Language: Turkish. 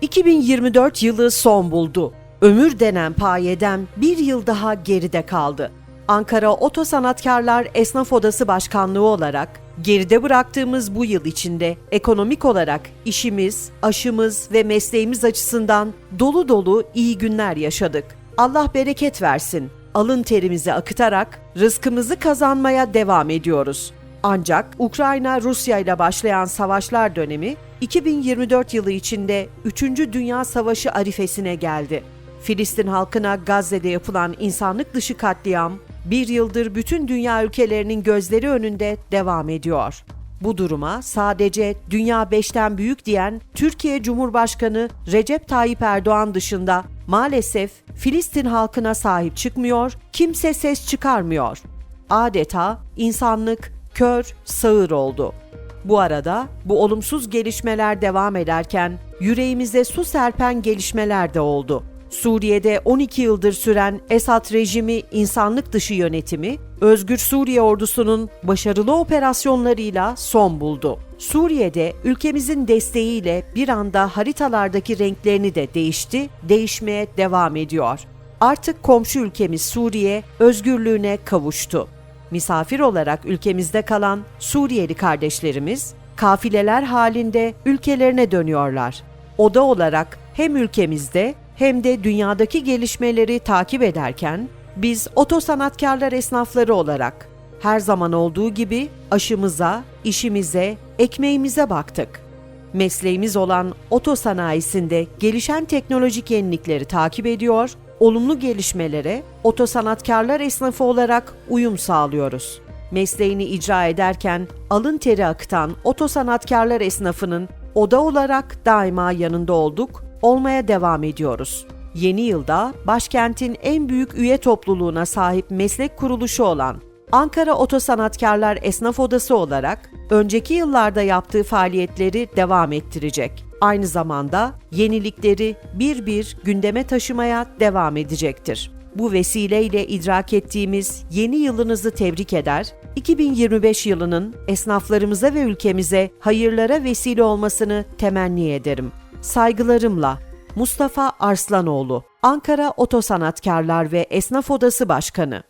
2024 yılı son buldu. Ömür denen payeden bir yıl daha geride kaldı. Ankara Oto Sanatkarlar Esnaf Odası Başkanlığı olarak geride bıraktığımız bu yıl içinde ekonomik olarak işimiz, aşımız ve mesleğimiz açısından dolu dolu iyi günler yaşadık. Allah bereket versin. Alın terimizi akıtarak rızkımızı kazanmaya devam ediyoruz. Ancak Ukrayna Rusya ile başlayan savaşlar dönemi 2024 yılı içinde 3. Dünya Savaşı arifesine geldi. Filistin halkına Gazze'de yapılan insanlık dışı katliam bir yıldır bütün dünya ülkelerinin gözleri önünde devam ediyor. Bu duruma sadece dünya beşten büyük diyen Türkiye Cumhurbaşkanı Recep Tayyip Erdoğan dışında maalesef Filistin halkına sahip çıkmıyor, kimse ses çıkarmıyor. Adeta insanlık kör, sağır oldu. Bu arada bu olumsuz gelişmeler devam ederken yüreğimize su serpen gelişmeler de oldu. Suriye'de 12 yıldır süren Esad rejimi insanlık dışı yönetimi, Özgür Suriye ordusunun başarılı operasyonlarıyla son buldu. Suriye'de ülkemizin desteğiyle bir anda haritalardaki renklerini de değişti, değişmeye devam ediyor. Artık komşu ülkemiz Suriye özgürlüğüne kavuştu. Misafir olarak ülkemizde kalan Suriyeli kardeşlerimiz kafileler halinde ülkelerine dönüyorlar. Oda olarak hem ülkemizde hem de dünyadaki gelişmeleri takip ederken biz oto sanatkarlar esnafları olarak her zaman olduğu gibi aşımıza, işimize, ekmeğimize baktık. Mesleğimiz olan oto sanayisinde gelişen teknolojik yenilikleri takip ediyor, olumlu gelişmelere oto sanatkarlar esnafı olarak uyum sağlıyoruz. Mesleğini icra ederken alın teri akıtan oto sanatkarlar esnafının oda olarak daima yanında olduk, olmaya devam ediyoruz. Yeni yılda başkentin en büyük üye topluluğuna sahip meslek kuruluşu olan Ankara Oto Sanatkarlar Esnaf Odası olarak önceki yıllarda yaptığı faaliyetleri devam ettirecek. Aynı zamanda yenilikleri bir bir gündeme taşımaya devam edecektir. Bu vesileyle idrak ettiğimiz yeni yılınızı tebrik eder, 2025 yılının esnaflarımıza ve ülkemize hayırlara vesile olmasını temenni ederim. Saygılarımla Mustafa Arslanoğlu, Ankara Oto Sanatkarlar ve Esnaf Odası Başkanı